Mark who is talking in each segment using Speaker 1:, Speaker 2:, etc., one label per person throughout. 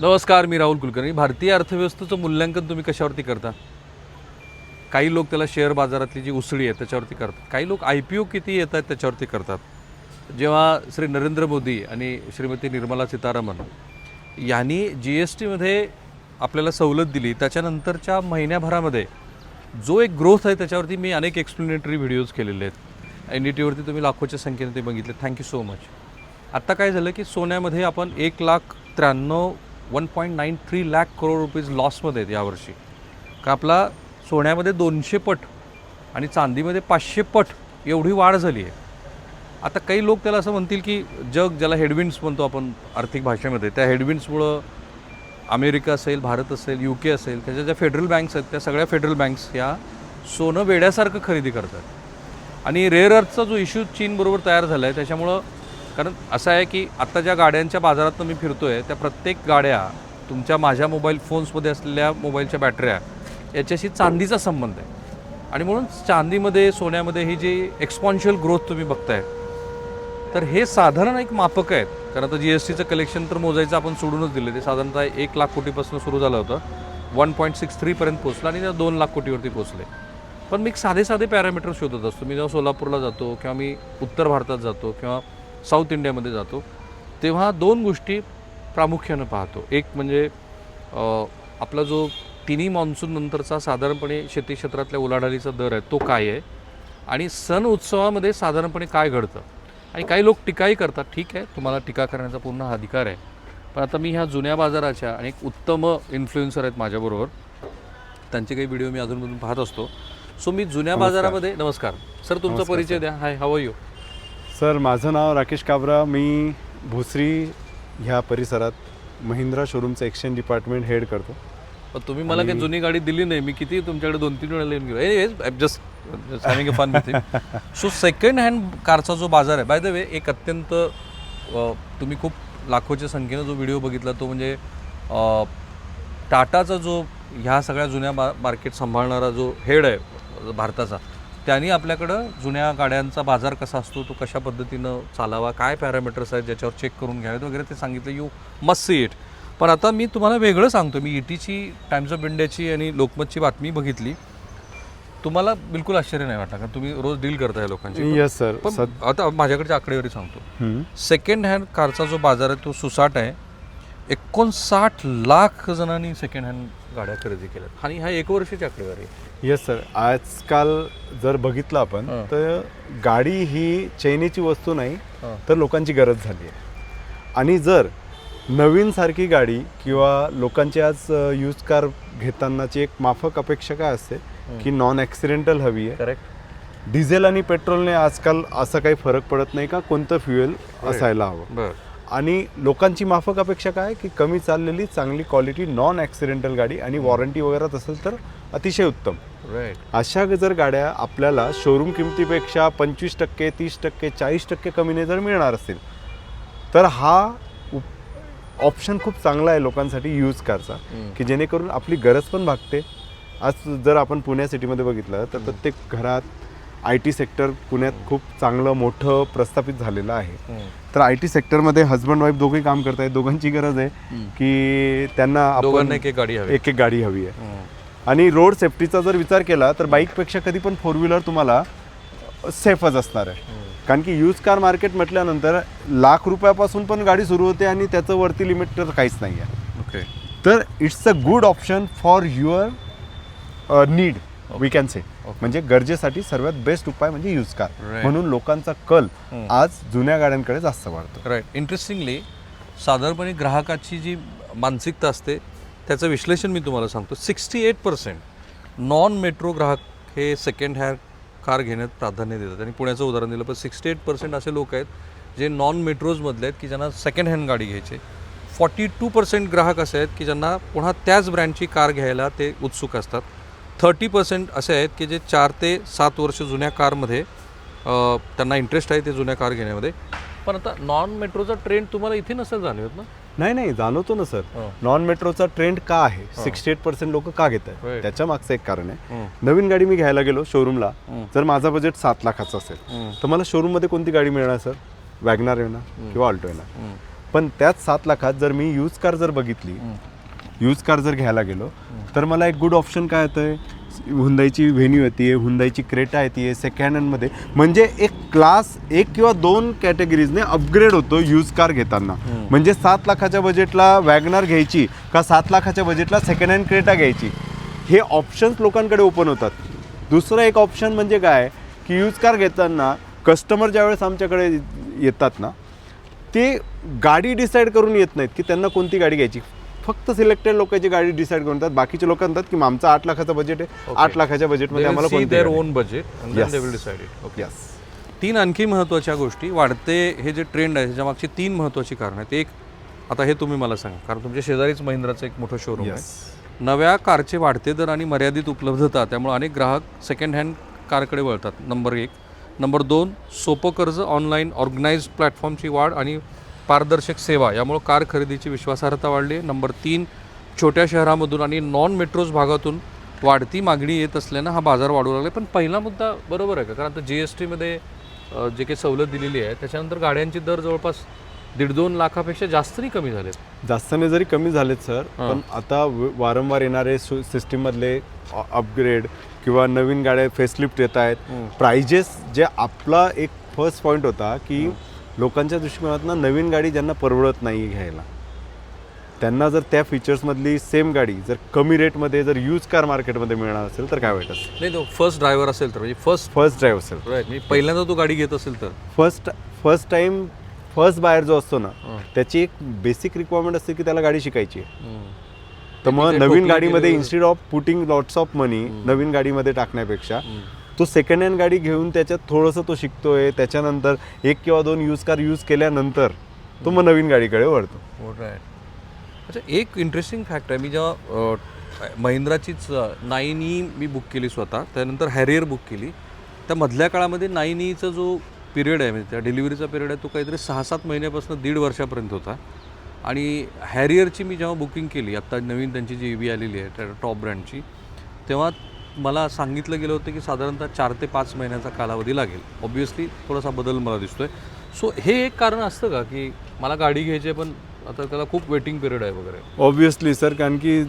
Speaker 1: नमस्कार मी राहुल कुलकर्णी. भारतीय अर्थव्यवस्थेचं मूल्यांकन तुम्ही कशावरती करता? काही लोक त्याला शेअर बाजारातली जी उसळी आहे त्याच्यावरती करतात. काही लोक आय पी ओ किती येत आहेत त्याच्यावरती करतात. जेव्हा श्री नरेंद्र मोदी आणि श्रीमती निर्मला सीतारामन यांनी जी एस टीमध्ये आपल्याला सवलत दिली त्याच्यानंतरच्या महिन्याभरामध्ये जो एक ग्रोथ आहे त्याच्यावरती मी अनेक एक्सप्लेनेटरी व्हिडिओज केलेले आहेत. एन डी टीवरती तुम्ही लाखोच्या संख्येने ते बघितले. थँक्यू सो मच आत्ता काय झालं की सोन्यामध्ये आपण एक लाख त्र्याण्णव one point nine three lakh crore rupees लॉसमध्ये आहेत यावर्षी. का आपला सोन्यामध्ये दोनशे पट आणि चांदीमध्ये पाचशे पट एवढी वाढ झाली आहे. आता काही लोक त्याला असं म्हणतील की जग ज्याला हेडविंड्स म्हणतो आपण आर्थिक भाषेमध्ये त्या हेडविंड्समुळं अमेरिका असेल भारत असेल यू के असेल त्याच्या ज्या फेडरल बँक्स आहेत त्या सगळ्या फेडरल बँक्स ह्या सोनं वेड्यासारखं खरेदी करतात. आणि रेअर अर्थचा जो इश्यू चीनबरोबर तयार झाला आहे त्याच्यामुळं कारण असं आहे की आत्ता ज्या गाड्यांच्या बाजारात मी फिरतो आहे त्या प्रत्येक गाड्या तुमच्या माझ्या मोबाईल फोन्समध्ये असलेल्या मोबाईलच्या बॅटऱ्या याच्याशी चांदीचा संबंध आहे. आणि म्हणून चांदीमध्ये सोन्यामध्ये ही जी एक्सपॉन्शियल ग्रोथ तुम्ही बघताय तर हे साधारण एक मापक आहेत. कारण आता जी एस टीचं कलेक्शन तर मोजायचं आपण सोडूनच दिलं. ते साधारणतः एक लाख कोटीपासून सुरू झालं होतं. वन पॉईंट सिक्स थ्रीपर्यंत पोचलं आणि त्या दोन लाख कोटीवरती पोचले पण मी एक साधे साधे पॅरामीटर शोधत असतो. मी जेव्हा सोलापूरला जातो किंवा मी उत्तर भारतात जातो किंवा साऊथ इंडियामध्ये जातो तेव्हा दोन गोष्टी प्रामुख्यानं पाहतो. एक म्हणजे आपला जो तिन्ही मान्सून नंतरचा साधारणपणे शेती क्षेत्रातल्या उलाढालीचा दर आहे तो काय आहे? आणि सण उत्सवामध्ये साधारणपणे काय घडतं? आणि काही लोक टीकाही करतात ठीक आहे तुम्हाला टीका करण्याचा पूर्ण हा अधिकार आहे. पण आता मी ह्या जुन्या बाजाराच्या आणि एक उत्तम इन्फ्लुएन्सर आहेत माझ्याबरोबर त्यांचे काही व्हिडिओ मी अजूनमधून पाहत असतो. सो मी जुन्या बाजारामध्ये नमस्कार. सर तुमचा परिचय द्या. हाय हव यू
Speaker 2: सर माझं नाव राकेश काबरा. मी भोसरी ह्या परिसरात महिंद्रा शोरूमचं एक्सचेंज डिपार्टमेंट हेड करतो.
Speaker 1: पण तुम्ही मला काही जुनी गाडी दिली नाही. मी किती तुमच्याकडे दोन तीन वेळा येऊन गेलो just a fun so second hand कारचा जो बाजार आहे बाय द वे एक अत्यंत तुम्ही खूप लाखोच्या संख्येनं जो व्हिडिओ बघितला तो म्हणजे टाटाचा जो ह्या सगळ्या जुन्या मार्केट सांभाळणारा जो हेड आहे भारताचा त्यांनी आपल्याकडं जुन्या गाड्यांचा बाजार कसा असतो तो कशा पद्धतीनं चालावा काय पॅरामीटर्स आहेत ज्याच्यावर चेक करून घ्यावेत वगैरे ते सांगितलं. यू मस्ट सी इट पण आता मी तुम्हाला वेगळं सांगतो. मी ईटीची टाइम्स ऑफ इंडियाची आणि लोकमतची बातमी बघितली. तुम्हाला बिलकुल आश्चर्य नाही वाटणार कारण तुम्ही रोज डील करताय लोकांची
Speaker 2: येस सर
Speaker 1: पण आता माझ्याकडच्या आकडेवारी सांगतो. सेकंड हँड कारचा जो बाजार आहे तो सुसाट आहे. एकोणसाठ लाख जणांनी सेकंड हँड गाड्या खरेदी केल्यात. आणि हा एक वर्षाची आकडेवारी आहे.
Speaker 2: येस सर आजकाल जर बघितलं आपण
Speaker 1: हां.
Speaker 2: तर गाडी ही चैनीची वस्तू नाही
Speaker 1: हां.
Speaker 2: तर लोकांची गरज झाली आहे. आणि जर नवीन सारखी गाडी किंवा लोकांची आज यूज कार घेतानाची एक माफक अपेक्षा काय असते? की नॉन ॲक्सिडेंटल हवी आहे.
Speaker 1: करेक्ट
Speaker 2: डिझेल आणि पेट्रोलने आजकाल असा काही फरक पडत नाही का? कोणतं फ्युएल असायला हवं.
Speaker 1: बरं.
Speaker 2: आणि लोकांची माफक अपेक्षा काय? की कमी चाललेली चांगली क्वालिटी नॉन ॲक्सिडेंटल गाडी आणि वॉरंटी वगैरे असेल तर अतिशय उत्तम.
Speaker 1: राईट
Speaker 2: अशा जर गाड्या आपल्याला शोरूम किमतीपेक्षा पंचवीस टक्के तीस टक्के चाळीस टक्के कमीने जर मिळणार असतील तर हा ऑप्शन खूप चांगला आहे लोकांसाठी यूज कारचा की जेणेकरून आपली गरज पण भागते. आज जर आपण पुण्या सिटीमध्ये बघितलं तर प्रत्येक घरात आय टी सेक्टर पुण्यात खूप चांगलं मोठं प्रस्थापित झालेलं आहे. तर आय टी सेक्टरमध्ये हजबंड वाईफ दोघेही काम करतायत. दोघांची गरज आहे की त्यांना आपण
Speaker 1: एक एक गाडी हवी.
Speaker 2: एक एक गाडी हवी आहे. आणि रोड सेफ्टीचा जर विचार केला तर बाईकपेक्षा कधी पण फोर व्हीलर तुम्हाला सेफच असणार आहे. कारण की यूज कार मार्केट म्हटल्यानंतर लाख रुपयापासून पण गाडी सुरू होते आणि त्याचं वरती लिमिट तर काहीच नाही आहे
Speaker 1: ओके
Speaker 2: तर it's a good option for your need we can say म्हणजे गरजेसाठी सर्वात बेस्ट उपाय म्हणजे यूज कार. म्हणून लोकांचा कल. आज जुन्या गाड्यांकडे जास्त वाढतो.
Speaker 1: राईट इंटरेस्टिंगली साधारणपणे ग्राहकाची जी मानसिकता असते त्याचं विश्लेषण मी तुम्हाला सांगतो. Sixty eight percent non metro ग्राहक हे सेकंड हँड कार घेण्यात प्राधान्य देतात. आणि पुण्याचं उदाहरण दिलं पण सिक्स्टी एट पर्सेंट असे लोक आहेत जे नॉन मेट्रोजमधले आहेत की ज्यांना सेकंड हँड गाडी घ्यायची फॉर्टी टू पर्सेंट ग्राहक असे आहेत की ज्यांना पुन्हा त्याच ब्रँडची कार घ्यायला ते उत्सुक असतात. थर्टी पर्सेंट असे आहेत की जे चार ते सात वर्ष जुन्या कारमध्ये त्यांना इंटरेस्ट आहे ते जुन्या कार घेण्यामध्ये. पण आता नॉन मेट्रोचा ट्रेंड तुम्हाला इथे नसेल जाणवत ना?
Speaker 2: नाही नाही जाणवतो ना सर.
Speaker 1: हो.
Speaker 2: नॉन मेट्रोचा ट्रेंड का आहे? सिक्स्टी एट पर्सेंट लोक का घेत आहेत. त्याच्या मागचं एक कारण आहे.
Speaker 1: हम्म.
Speaker 2: नवीन गाडी मी घ्यायला गेलो शोरूमला. जर माझा बजेट सात लाखाचा असेल. तर मला शोरूममध्ये कोणती गाडी मिळणार सर? वॅगनार येणार किंवा ऑल्टो येणार. पण त्याच सात लाखात जर मी यूज कार जर बघितली यूज कार जर घ्यायला गेलो तर मला एक गुड ऑप्शन काय येतं हुंदाईची व्हेन्यू येते हुंदाईची क्रेटा येते सेकंड हँडमध्ये म्हणजे एक क्लास एक किंवा दोन कॅटेगरीजने अपग्रेड होतो यूज कार घेताना. म्हणजे सात लाखाच्या बजेटला वॅगनार घ्यायची का सात लाखाच्या बजेटला सेकंड हँड क्रेटा घ्यायची? हे ऑप्शन्स लोकांकडे ओपन होतात. दुसरं एक ऑप्शन म्हणजे काय? की यूज कार घेताना कस्टमर ज्यावेळेस आमच्याकडे येतात ना ते गाडी डिसाईड करून येत नाहीत की त्यांना कोणती गाडी घ्यायची. फक्त सिलेक्टेड लोकांची गाडी डिसाईड करून बाकीचे लोक म्हणतात की आमचं आठ लाखाचं बजेट आहे. आठ लाखाच्या बजेटमध्ये आम्हाला?
Speaker 1: Own budget. तीन आणखी महत्त्वाच्या गोष्टी. वाढते हे जे ट्रेंड आहे त्याच्या मागची तीन महत्त्वाची कारणं आहेत. एक आता हे तुम्ही मला सांगा कारण तुमच्या शेजारीच महिंद्राचं एक मोठं शोरूम. आहे. नव्या कारचे वाढते दर आणि मर्यादित उपलब्धता त्यामुळे अनेक ग्राहक सेकंड हँड कारकडे वळतात. नंबर एक. नंबर दोन सोपं कर्ज ऑनलाईन ऑर्गनाईज प्लॅटफॉर्मची वाढ आणि पारदर्शक सेवा. यामुळे कार खरेदीची विश्वासार्हता वाढली. आहे नंबर तीन छोट्या शहरामधून आणि नॉन मेट्रोज भागातून वाढती मागणी येत असल्यानं हा बाजार वाढू लागला. पण पहिला मुद्दा बरोबर आहे का? कारण आता जी एस टीमध्ये जे काही सवलत दिलेली आहे त्याच्यानंतर गाड्यांची दर जवळपास दीड दोन लाखापेक्षा जास्त नाही कमी झालेत.
Speaker 2: जास्तने जरी कमी झालेत सर पण आता वारंवार येणारे सिस्टीममधले अपग्रेड किंवा नवीन गाड्या फेसलिफ्ट येत आहेत. प्राइजेस जे आपला एक फर्स्ट पॉईंट होता की लोकांच्या दृष्टिकोनातनं नवीन गाडी ज्यांना परवडत नाही घ्यायला. त्यांना जर त्या फीचर्समधली सेम गाडी जर कमी रेटमध्ये जर यूज कार मार्केटमध्ये मिळणार असेल तर काय वाईट असेल?
Speaker 1: नाही तो फर्स्ट ड्रायव्हर असेल तर म्हणजे फर्स्ट
Speaker 2: फर्स्ट ड्राईव्ह असेल.
Speaker 1: म्हणजे पहिल्यांदा तू गाडी घेत असेल तर.
Speaker 2: First first time first buyer जो असतो ना. त्याची एक बेसिक रिक्वायरमेंट असते की त्याला गाडी शिकायची. तर मग नवीन गाडीमध्ये instead of putting lots of money नवीन गाडीमध्ये टाकण्यापेक्षा तो सेकंड हँड गाडी घेऊन त्याच्यात थोडंसं तो शिकतोय त्याच्यानंतर एक किंवा दोन यूज कार यूज केल्यानंतर तो मग नवीन गाडीकडे वळतो.
Speaker 1: अच्छा एक इंटरेस्टिंग फॅक्ट आहे. मी जेव्हा महिंद्राचीच नाईन ई मी बुक केली स्वतः. त्यानंतर हॅरियर बुक केली. त्या मधल्या काळामध्ये नाईन e ईचा जो पिरियड आहे म्हणजे त्या डिलिव्हरीचा पिरियड आहे तो काहीतरी सहा सात महिन्यापासून दीड वर्षापर्यंत होता. आणि हॅरियरची मी जेव्हा बुकिंग केली आत्ता नवीन त्यांची जी ई व्ही आलेली आहे त्या टॉप ब्रँडची तेव्हा मला सांगितलं गेलं होतं की साधारणतः चार ते पाच महिन्याचा कालावधी लागेल. ऑब्व्हियसली थोडासा बदल मला दिसतोय. सो हे एक कारण असतं का की मला गाडी घ्यायची आहे पण आता त्याला खूप वेटिंग पिरियड आहे वगैरे?
Speaker 2: ऑब्विसली सर कारण की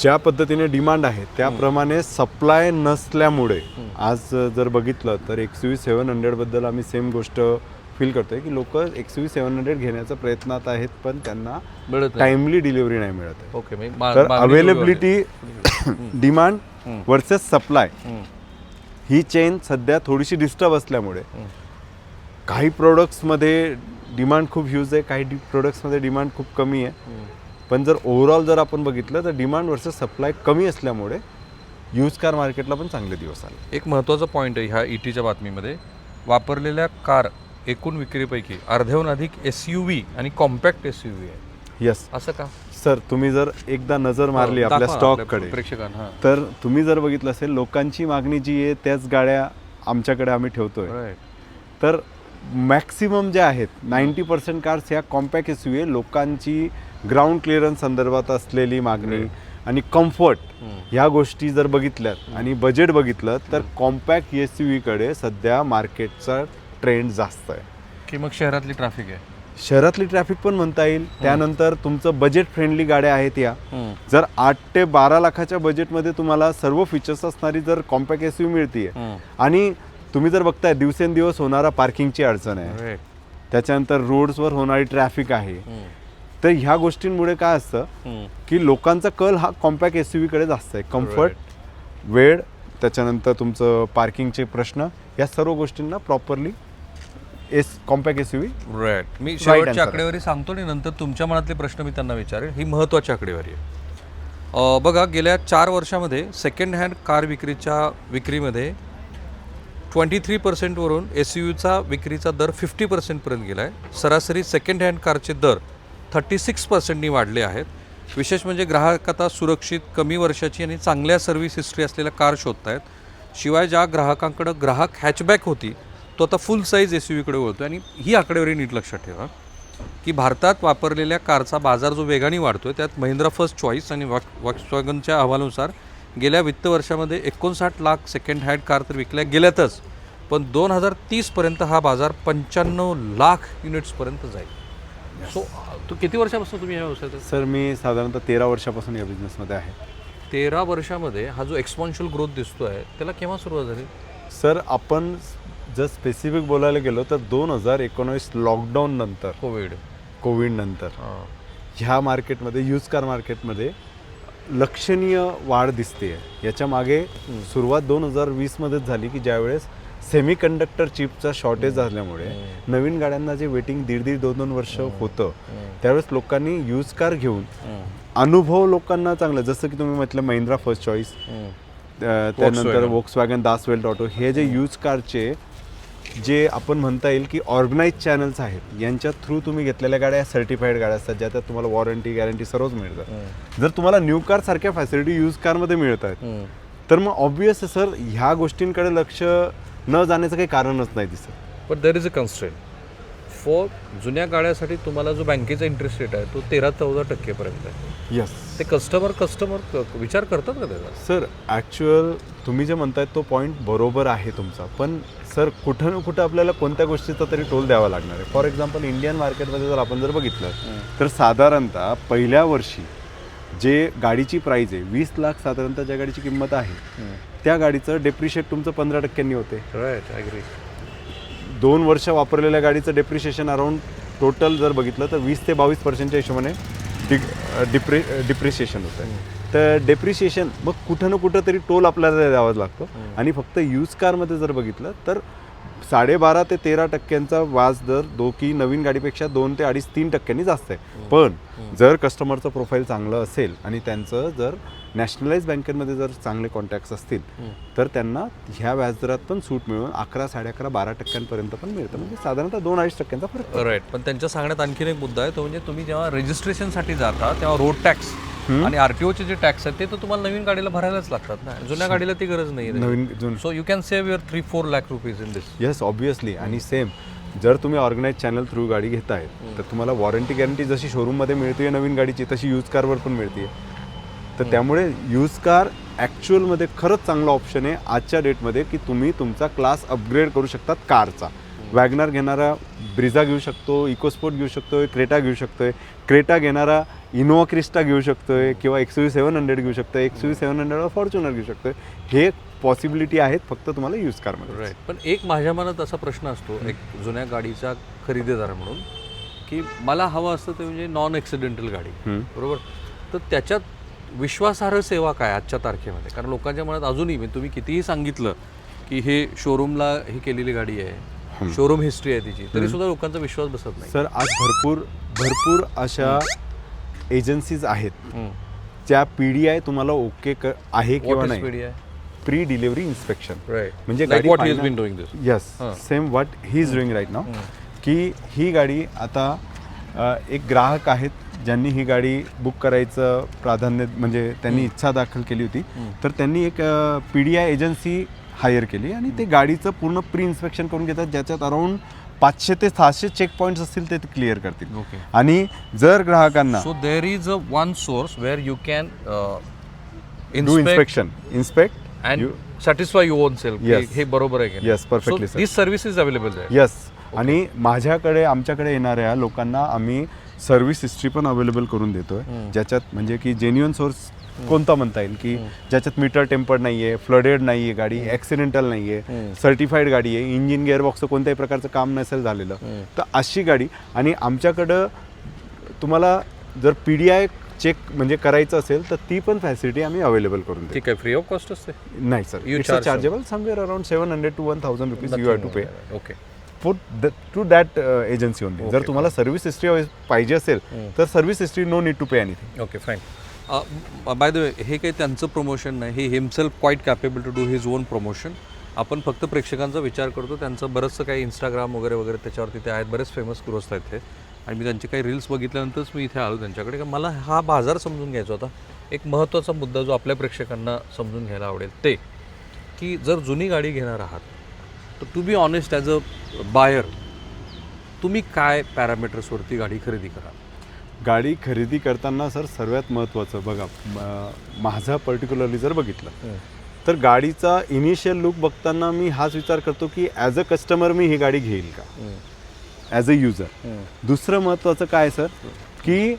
Speaker 2: ज्या पद्धतीने डिमांड आहे त्याप्रमाणे सप्लाय नसल्यामुळे आज जर बघितलं तर एक्स यू सेवन हंड्रेडबद्दल आम्ही सेम गोष्ट फील करतोय की लोक एक्स यू सेवन हंड्रेड घेण्याचा प्रयत्नात आहेत पण त्यांना
Speaker 1: मिळत
Speaker 2: टाइमली डिलिव्हरी नाही मिळत
Speaker 1: ओके
Speaker 2: तर अवेलेबिलिटी डिमांड वर्सेस सप्लाय. ही चेन सध्या थोडीशी डिस्टर्ब असल्यामुळे. काही प्रोडक्ट्समध्ये डिमांड खूप ह्यूज आहे काही डि प्रोडक्ट्समध्ये डिमांड खूप कमी आहे. पण जर ओव्हरऑल जर आपण बघितलं तर डिमांड वर्सेस सप्लाय कमी असल्यामुळे यूज कार मार्केटला पण चांगले दिवस आले
Speaker 1: एक महत्त्वाचा पॉईंट आहे ह्या ईटीच्या बातमीमध्ये वापरलेल्या कार एकूण विक्रीपैकी अर्ध्याहून अधिक एस यू व्ही आणि कॉम्पॅक्ट एस यू व्ही आहे
Speaker 2: यस
Speaker 1: असं का?
Speaker 2: सर तुम्ही जर एकदा नजर मारली
Speaker 1: हो,
Speaker 2: आपल्या
Speaker 1: दाखवा आपल्या
Speaker 2: स्टॉककडे
Speaker 1: प्रेक्षकांना हां.
Speaker 2: तर तुम्ही जर बघितलं असेल लोकांची मागणी जी आहे त्याच गाड्या आमच्याकडे आम्ही ठेवतोय. तर मॅक्सिमम जे आहेत नाईंटी पर्सेंट कार्स ह्या कॉम्पॅक्ट एस यू लोकांची ग्राउंड क्लिअरन्स संदर्भात असलेली मागणी आणि कम्फर्ट ह्या गोष्टी जर बघितल्यात आणि बजेट बघितलं तर कॉम्पॅक्ट एस यू कडे सध्या मार्केटचा ट्रेंड जास्त आहे.
Speaker 1: की मग शहरातली ट्रॅफिक आहे.
Speaker 2: शहरातली ट्रॅफिक पण म्हणता येईल त्यानंतर तुमचं बजेट फ्रेंडली गाड्या आहेत या. जर आठ ते बारा लाखाच्या बजेटमध्ये तुम्हाला सर्व फीचर्स असणारी जर कॉम्पॅक्ट एस यू मिळतीये. आणि तुम्ही जर बघताय दिवसेंदिवस होणारा पार्किंगची अडचण आहे. त्याच्यानंतर रोड्सवर होणारी ट्रॅफिक आहे. तर ह्या गोष्टींमुळे काय असतं. की लोकांचा कल हा कॉम्पॅक्ट एसकडे जास्त आहे कम्फर्ट वेळ त्याच्यानंतर तुमचं पार्किंगचे प्रश्न या सर्व गोष्टींना properly S compact S
Speaker 1: right मी शेवटची
Speaker 2: answer.
Speaker 1: आकडेवारी सांगतो आणि नंतर तुमच्या मनातले प्रश्न मी त्यांना विचारेल. ही महत्त्वाची आकडेवारी आहे. अं, बघा गेल्या चार वर्षामध्ये सेकंड हँड कार विक्रीच्या विक्रीमध्ये ट्वेंटी थ्री पर्सेंटवरून एस यूचा विक्रीचा दर फिफ्टी पर्सेंटपर्यंत गेला आहे सरासरी सेकंड हँड कारचे दर थर्टी सिक्स पर्सेंटनी वाढले आहेत. विशेष म्हणजे ग्राहक आता सुरक्षित कमी वर्षाची आणि चांगल्या सर्व्हिस हिस्ट्री असलेल्या कार शोधत आहेत शिवाय ज्या ग्राहकांकडं ग्राहक हॅचबॅक होती तो आता फुल साईज एस यू व्हीकडे वळतो आणि ही आकडेवारी नीट लक्षात ठेवा की भारतात वापरलेल्या कारचा बाजार जो वेगाने वाढतोय त्यात महिंद्रा फर्स्ट चॉईस आणि वॉक्सवॅगनच्या अहवालानुसार गेल्या वित्त वर्षामध्ये एकोणसाठ लाख सेकंड हँड कार तर विकल्या गेल्यातच पण दोन हजार तीसपर्यंत हा बाजार पंच्याण्णव लाख युनिट्सपर्यंत जाईल. सो तू किती वर्षापासून तुम्ही या व्यवसायात?
Speaker 2: सर मी साधारणतः तेरा वर्षापासून या बिझनेसमध्ये आहे.
Speaker 1: तेरा वर्षामध्ये हा जो एक्सपॉन्शियल ग्रोथ दिसतोय त्याला केव्हा सुरुवात झाली?
Speaker 2: सर आपण जर स्पेसिफिक बोलायला गेलो तर दोन हजार एकोणावीस लॉकडाऊन नंतर
Speaker 1: कोविड.
Speaker 2: कोविड नंतर ह्या मार्केटमध्ये यूज कार मार्केटमध्ये लक्षणीय वाढ दिसते याच्या मागे सुरुवात दोन हजार वीसमध्येच झाली की ज्यावेळेस सेमी कंडक्टर चिपचा शॉर्टेज झाल्यामुळे नवीन गाड्यांना जे वेटिंग दीड दीड दोन दोन वर्ष होतं त्यावेळेस लोकांनी यूज कार घेऊन अनुभव लोकांना चांगला जसं की तुम्ही म्हटलं महिंद्रा फर्स्ट चॉईस त्यानंतर. Volkswagen Das Welt auto हे जे यूज कारचे जे आपण म्हणता येईल की ऑर्गनाईज चॅनल्स आहेत यांच्या थ्रू तुम्ही घेतलेल्या गाड्या सर्टिफाईड गाड्या असतात ज्याच्यात तुम्हाला वॉरंटी गॅरंटी सर्वच मिळतं जर तुम्हाला न्यू कार सारख्या फॅसिलिटी यूज कारमध्ये मिळत आहेत तर मग ऑब्वियस सर ह्या गोष्टींकडे लक्ष न जाण्याचं काही कारणच नाही दिसत.
Speaker 1: पण there is a constraint for जुन्या गाड्यासाठी तुम्हाला जो बँकेचा इंटरेस्ट रेट आहे तो तेरा चौदा टक्केपर्यंत आहे.
Speaker 2: यस
Speaker 1: ते कस्टमर कस्टमर विचार करतात का त्याचा?
Speaker 2: सर ॲक्च्युअल तुम्ही जे म्हणताय तो पॉईंट बरोबर आहे तुमचा. पण सर कुठं ना कुठं आपल्याला कोणत्या गोष्टीचा तरी टोल द्यावा लागणार आहे. फॉर एक्झाम्पल इंडियन मार्केटमध्ये जर आपण जर बघितलं तर साधारणतः पहिल्या वर्षी जे गाडीची प्राईज आहे वीस लाख साधारणतः ज्या गाडीची किंमत आहे त्या गाडीचं डेप्रिशिएट तुमचं पंधरा टक्क्यांनी होते.
Speaker 1: राईट
Speaker 2: दोन वर्ष वापरलेल्या गाडीचं डेप्रिशिएशन अराउंड टोटल जर बघितलं तर वीस ते बावीस पर्सेंटच्या हिशोबाने डि डिप्रे डिप्रिशिएशन होतं आहे तर डेप्रिशिएशन मग कुठं ना कुठं तरी टोल आपल्याला द्यावाच लागतो. आणि फक्त यूज कारमध्ये जर बघितलं तर साडेबारा ते तेरा टक्क्यांचा व्याज दर दो की नवीन गाडीपेक्षा दोन ते अडीच तीन टक्क्यांनी जास्त आहे. पण जर कस्टमरचं प्रोफाईल चांगलं असेल आणि त्यांचं जर नॅशनलाइज बँकेमध्ये जर चांगले कॉन्टॅक्ट्स असतील तर त्यांना ह्या व्याजदरात पण सूट मिळून अकरा साडे अकरा बारा टक्क्यांपर्यंत पण मिळतं. म्हणजे साधारणतः दोन अडीच टक्क्यांचा फरक.
Speaker 1: राईट पण त्यांच्या सांगण्यात आणखीन एक मुद्दा आहे तो म्हणजे तुम्ही जेव्हा रजिस्ट्रेशनसाठी जाता तेव्हा रोड टॅक्स आणि आरटीओचे जे टॅक्स आहेत ते तर तुम्हाला नवीन गाडीला भरायलाच लागतात ना. जुन्या गाडीला ती गरज नाही
Speaker 2: नवीन जुन
Speaker 1: so you can save your three four lakh rupees in this
Speaker 2: yes obviously आणि सेम जर तुम्ही ऑर्गनाईज चॅनल थ्रू गाडी घेताय तर तुम्हाला वॉरंटी गॅरंटी जशी शोरूममध्ये मिळते नवीन गाडीची तशी यूज कारवर पण मिळते तर त्यामुळे यूज कार ॲक्च्युअलमध्ये खरंच चांगला ऑप्शन आहे आजच्या डेटमध्ये की तुम्ही तुमचा क्लास अपग्रेड करू शकतात कारचा. वॅगनार घेणारा ब्रिझा घेऊ शकतो इकोस्पोर्ट घेऊ शकतोय क्रेटा घेऊ शकतोय. क्रेटा घेणारा इनोवा क्रिस्टा घेऊ शकतोय किंवा एक्स यू सेवन हंड्रेड घेऊ शकतोय X U seven hundred Fortuner घेऊ शकतोय. हे पॉसिबिलिटी आहेत फक्त तुम्हाला यूज कारमध्ये
Speaker 1: राईट पण एक माझ्या मनात असा प्रश्न असतो एक जुन्या गाडीचा खरेदीदार म्हणून की मला हवं असतं ते म्हणजे नॉन ॲक्सिडेंटल गाडी. बरोबर? तर त्याच्यात विश्वासार्ह सेवा काय आजच्या तारखेमध्ये? कारण लोकांच्या मनात अजूनही म्हणजे तुम्ही कितीही सांगितलं की हे शोरूमला हे केलेली गाडी आहे शोरूम हिस्ट्री आहे तिची तरी सुद्धा लोकांचा विश्वास बसत नाही.
Speaker 2: सर आज भरपूर भरपूर अशा एजन्सीज आहेत. ज्या पी डी आय तुम्हाला ओके आहे किंवा नाही? Pre delivery inspection. म्हणजे गाडी. Yes. Same what he is doing right नाव की ही गाडी आता एक ग्राहक आहेत ज्यांनी ही गाडी बुक करायचं प्राधान्य म्हणजे त्यांनी इच्छा दाखल केली होती तर त्यांनी एक P D I agency hire केली आणि ते गाडीचं पूर्ण प्री इन्स्पेक्शन करून घेतात ज्याच्यात अराउंड पाचशे ते सहाशे चेक पॉईंट्स असतील ते क्लिअर करतील
Speaker 1: Okay.
Speaker 2: आणि जर ग्राहकांना
Speaker 1: there is a one source where you can uh,
Speaker 2: do inspection inspect
Speaker 1: satisfy your own self.
Speaker 2: Yes.
Speaker 1: हे बरोबर आहे
Speaker 2: sir.
Speaker 1: this service is available there.
Speaker 2: Yes आणि माझ्याकडे आमच्याकडे येणाऱ्या लोकांना आम्ही सर्व्हिस हिस्ट्री पण अवेलेबल करून देतोय ज्याच्यात म्हणजे की जेन्युअन सोर्स कोणता म्हणता येईल की ज्याच्यात मीटर टेम्पर्ड नाही आहे फ्लडेड नाही आहे गाडी ॲक्सिडेंटल नाही आहे सर्टिफाईड गाडी आहे इंजिन गिअरबॉक्सचं कोणत्याही प्रकारचं काम नसेल झालेलं तर अशी गाडी आणि आमच्याकडं तुम्हाला जर पी डी आय चेक म्हणजे करायचं असेल तर ती पण फॅसिलिटी आम्ही अवेलेबल करून
Speaker 1: ठीक आहे फ्री ऑफ कॉस्ट असते?
Speaker 2: नाही sir
Speaker 1: charge
Speaker 2: chargeable somewhere around seven hundred to one thousand rupees you have to pay
Speaker 1: okay
Speaker 2: for to that agency only जर तुम्हाला सर्व्हिस हिस्ट्री पाहिजे असेल तर service history no need to pay anything
Speaker 1: okay fine by the way हे काही त्यांचं promotion नाही. हे himself quite capable to do his own promotion आपण फक्त प्रेक्षकांचा विचार करतो. त्यांचं बरंचसं काही इंस्टाग्राम वगैरे वगैरे त्याच्यावरती ते आहेत. बरेच फेमस ग्रोस्त आहेत ते. आणि मी त्यांचे काही रील्स बघितल्यानंतरच मी इथे आलो त्यांच्याकडे. का मला हा बाजार समजून घ्यायचा होता. एक महत्त्वाचा मुद्दा जो आपल्या प्रेक्षकांना समजून घ्यायला आवडेल ते की जर जुनी गाडी घेणार आहात तर to be honest as a buyer तुम्ही काय पॅरामीटर्सवरती गाडी खरेदी करा
Speaker 2: गाडी खरेदी करताना सर सर्वात महत्त्वाचं बघा माझा पर्टिक्युलरली जर बघितलं तर गाडीचा इनिशियल लुक बघताना मी हाच विचार करतो की ॲज अ कस्टमर मी ही गाडी घेईल का? ॲज अ युजर दुसरं महत्त्वाचं काय सर? की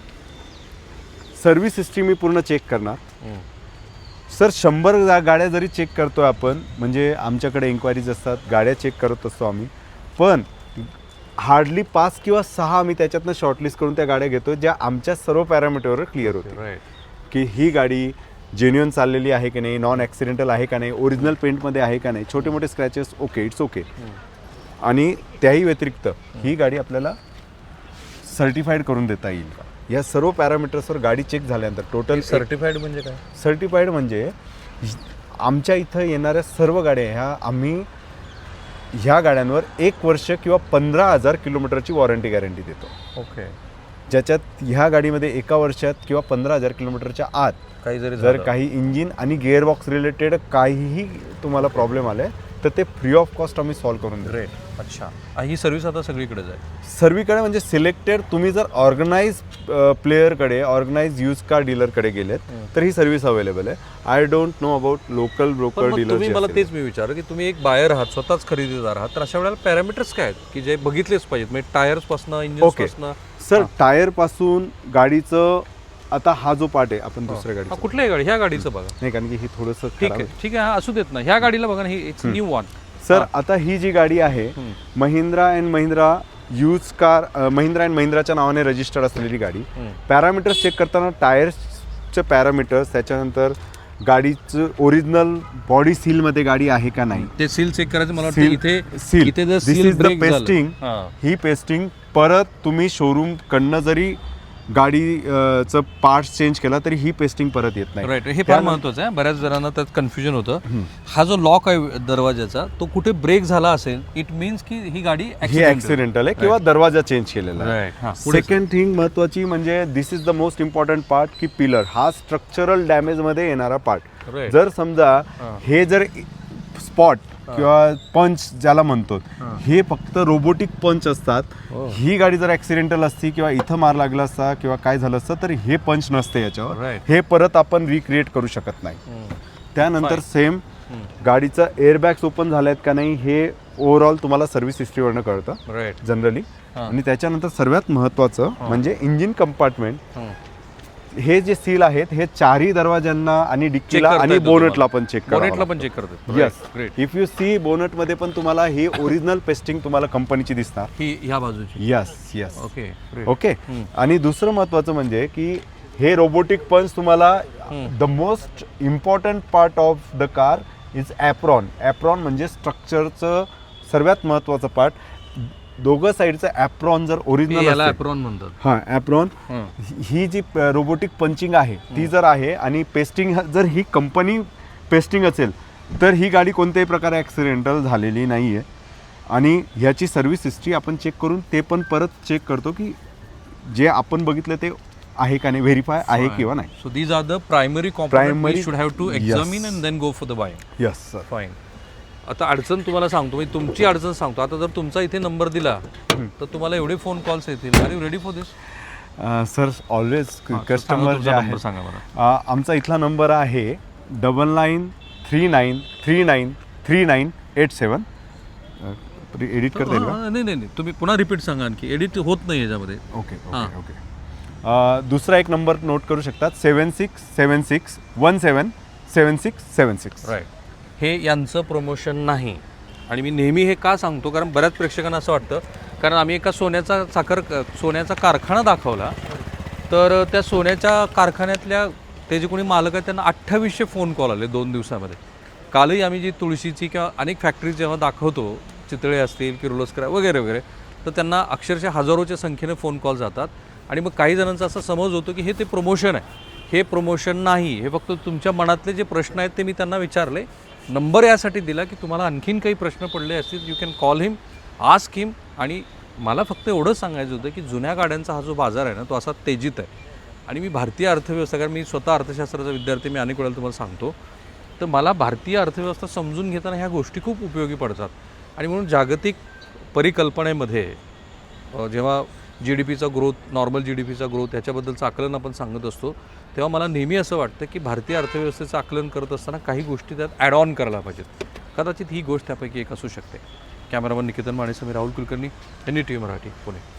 Speaker 2: सर्व्हिस हिस्ट्री मी पूर्ण चेक करणार. सर शंभर गाड्या जरी चेक करतो आपण म्हणजे आमच्याकडे एन्क्वायरीज असतात गाड्या चेक करत असतो आम्ही पण हार्डली पाच किंवा सहा आम्ही त्याच्यातनं शॉर्टलिस्ट करून त्या गाड्या घेतो ज्या आमच्या सर्व पॅरामीटरवर क्लिअर होते की ही गाडी जेन्युअन चाललेली आहे की नाही नॉन ॲक्सिडेंटल आहे का नाही ओरिजिनल पेंटमध्ये आहे का नाही छोटे मोठे स्क्रॅचेस ओके इट्स ओके आणि त्याही व्यतिरिक्त ही गाडी आपल्याला सर्टिफाईड करून देता येईल. का या सर्व पॅरामीटर्सवर गाडी चेक झाल्यानंतर टोटल
Speaker 1: सर्टिफाईड म्हणजे काय?
Speaker 2: सर्टिफाईड म्हणजे आमच्या इथं येणाऱ्या सर्व गाड्या ह्या आम्ही ह्या गाड्यांवर एक वर्ष किंवा पंधरा हजार किलोमीटरची वॉरंटी गॅरंटी देतो
Speaker 1: ओके
Speaker 2: ज्याच्यात ह्या गाडीमध्ये एका वर्षात किंवा पंधरा हजार किलोमीटरच्या आत
Speaker 1: काही जरी
Speaker 2: जर. काही इंजिन आणि गिअरबॉक्स रिलेटेड काहीही तुम्हाला प्रॉब्लेम आले तर ते फ्री ऑफ कॉस्ट आम्ही सॉल्व्ह करून देतो
Speaker 1: ग्रेट अच्छा. आ, ही सर्व्हिस आता सगळीकडेच आहे.
Speaker 2: सर्वीकडे म्हणजे सिलेक्टेड तुम्ही जर ऑर्गनाईज प्लेअरकडे ऑर्गनाईज यूज कार डीलरकडे गेलेत तर ही सर्व्हिस अवेलेबल आहे. I don't know about local
Speaker 1: पण
Speaker 2: ब्रोकर
Speaker 1: मग तुम्ही मला
Speaker 2: डीलर
Speaker 1: तेच मी विचार की तुम्ही एक बायर आहात स्वतःच खरेदीदार आहात तर अशा वेळेला पॅरामीटर्स काय आहेत? की जे बघितलेच पाहिजेत म्हणजे टायर्सपासून इंजिन. पासून?
Speaker 2: सर टायरपासून गाडीचं आता हा जो पार्ट आहे आपण दुसऱ्या गाडीचा
Speaker 1: कुठल्याही गाडी ह्या गाडीचं बघा.
Speaker 2: नाही कारण की ही थोडंसं
Speaker 1: ठीक आहे ठीक आहे हा असू देत ना ह्या गाडीला बघा ना ही इट्स न्यू वन
Speaker 2: सर आता ही जी गाडी आहे Mahindra and Mahindra use car Mahindra and महिंद्राच्या नावाने रजिस्टर्ड असलेली गाडी पॅरामीटर्स चेक करताना टायर्सचे पॅरामीटर्स त्याच्यानंतर गाडीचं ओरिजिनल बॉडी सीलमध्ये गाडी आहे का नाही?
Speaker 1: ते सील चेक करायचं मला वाटतं
Speaker 2: सील
Speaker 1: इथे
Speaker 2: सील
Speaker 1: इथे जर सील
Speaker 2: पेस्टिंग ही. पेस्टिंग परत तुम्ही शोरूम कडनं जरी गाडीचं पार्ट्स चेंज केला तरी ही पेस्टिंग परत येत नाही.
Speaker 1: राईट हे फार महत्वाचं आहे. बऱ्याच जणांना त्यात कन्फ्युजन होतं. हा जो लॉक आहे दरवाजाचा तो कुठे ब्रेक झाला असेल इट मीन्स की ही गाडी
Speaker 2: ही ऍक्सिडेंटल आहे किंवा दरवाजा चेंज केलेला आहे.
Speaker 1: हा,
Speaker 2: सेकंड थिंग महत्वाची म्हणजे this is the most important part की पिलर हा स्ट्रक्चरल डॅमेजमध्ये येणारा पार्ट. जर समजा.
Speaker 1: हे.
Speaker 2: जर स्पॉट किंवा पंच ज्याला म्हणतो. हे. फक्त रोबोटिक पंच असतात.
Speaker 1: हो.
Speaker 2: ही गाडी जर ऍक्सिडेंटल असती किंवा इथं मार लागला असता किंवा काय झालं असतं तर हे पंच नसते याच्यावर. हे परत आपण रिक्रिएट करू शकत नाही. त्यानंतर सेम गाडीचं एअरबॅग्स ओपन झाले आहेत का नाही हे ओव्हरऑल तुम्हाला सर्व्हिस हिस्ट्रीवरनं कळतं जनरली आणि त्याच्यानंतर सर्वात महत्त्वाचं म्हणजे इंजिन कंपार्टमेंट हे जे सील आहेत हे चारही दरवाज्यांना आणि डिक्कीला
Speaker 1: करता
Speaker 2: आणि
Speaker 1: येतं
Speaker 2: बोनटला
Speaker 1: तुम्हाला.
Speaker 2: पण चेक
Speaker 1: बोनेटला पण चेक करतात.
Speaker 2: Yes
Speaker 1: great
Speaker 2: if you see बोनटमध्ये पण तुम्हाला ही ओरिजिनल पेस्टिंग तुम्हाला कंपनीची दिसणार.
Speaker 1: ही ह्या बाजूची.
Speaker 2: Yes yes
Speaker 1: okay great
Speaker 2: okay आणि दुसरं महत्त्वाचं म्हणजे की हे रोबोटिक पंच तुम्हाला the most important part of the car is apron apron म्हणजे स्ट्रक्चरचं सर्वात महत्त्वाचं पार्ट दोघं साईडचं ॲप्रॉन जर ओरिजिनल
Speaker 1: याला ॲप्रॉन म्हणतात.
Speaker 2: हां ॲप्रॉन जी रोबोटिक पंचिंग आहे ती जर आहे आणि पेस्टिंग जर ही कंपनी पेस्टिंग असेल तर ही गाडी कोणत्याही प्रकारे ॲक्सिडेंटल झालेली नाही आहे आणि ह्याची सर्व्हिस हिस्ट्री आपण चेक करून ते पण परत चेक करतो की जे आपण बघितलं ते आहे का नाही व्हेरीफाय आहे किंवा नाही.
Speaker 1: So these are the primary
Speaker 2: Primary-
Speaker 1: should have to
Speaker 2: Yes.
Speaker 1: Examine and then go for the buy
Speaker 2: yes sir
Speaker 1: fine आता अडचण तुम्हाला सांगतो मी तुमची अडचण सांगतो. आता जर तुमचा इथे नंबर दिला तर तुम्हाला एवढे फोन कॉल्स येतील. Are you ready for this
Speaker 2: sir always customer जे आहे
Speaker 1: सांगा मला
Speaker 2: अ, आमचा इथला नंबर आहे double nine three nine three nine three nine eight seven edit करता येईल
Speaker 1: नाही नाही नाही. तुम्ही पुन्हा रिपीट सांगा आणखी. एडिट होत नाही याच्यामध्ये.
Speaker 2: ओके
Speaker 1: हां.
Speaker 2: ओके ओके दुसरा एक नंबर नोट करू शकतात. Seven six seven six one seven seven six seven six
Speaker 1: right हे यांचं प्रमोशन नाही. आणि मी नेहमी हे का सांगतो? कारण बऱ्याच प्रेक्षकांना असं वाटतं. कारण आम्ही एका सोन्याचा साखर सोन्याचा कारखाना दाखवला. तर त्या सोन्याच्या कारखान्यातल्या ते जे कोणी मालक आहेत त्यांना अठ्ठावीसशे फोन कॉल आले दोन दिवसामध्ये. कालही आम्ही जी तुळशीची किंवा अनेक फॅक्टरीज जेव्हा दाखवतो चितळे असतील किर्लोस्कर वगैरे वगैरे तर त्यांना अक्षरशः हजारोच्या संख्येने फोन कॉल जातात. आणि मग काही जणांचा असा समज होतो की हे ते प्रमोशन आहे. हे प्रमोशन नाही. हे फक्त तुमच्या मनातले जे प्रश्न आहेत ते मी त्यांना विचारले. नंबर यासाठी दिला की तुम्हाला आणखीन काही प्रश्न पडले असतील you can call him ask him आणि मला फक्त एवढंच सांगायचं होतं की जुन्या गाड्यांचा हा जो बाजार आहे ना तो असा तेजीत आहे. आणि मी भारतीय अर्थव्यवस्था कारण मी स्वतः अर्थशास्त्राचा विद्यार्थी मी अनेक वेळेला तुम्हाला सांगतो. तर मला भारतीय अर्थव्यवस्था समजून घेताना ह्या गोष्टी खूप उपयोगी पडतात. आणि म्हणून जागतिक परिकल्पनेमध्ये जेव्हा जी डी पीचा ग्रोथ नॉर्मल जी डी पीचा ग्रोथ याच्याबद्दलचं आकलन आपण सांगत असतो. तेव्हा मला नेहमी असं वाटतं की भारतीय अर्थव्यवस्थेचं आकलन करत असताना काही गोष्टी त्यात ॲड ऑन करायला पाहिजेत. कदाचित ही गोष्ट त्यापैकी एक असू शकते. Cameraman Niketan माणेसह Rahul Kulkarni N T V Marathi Pune.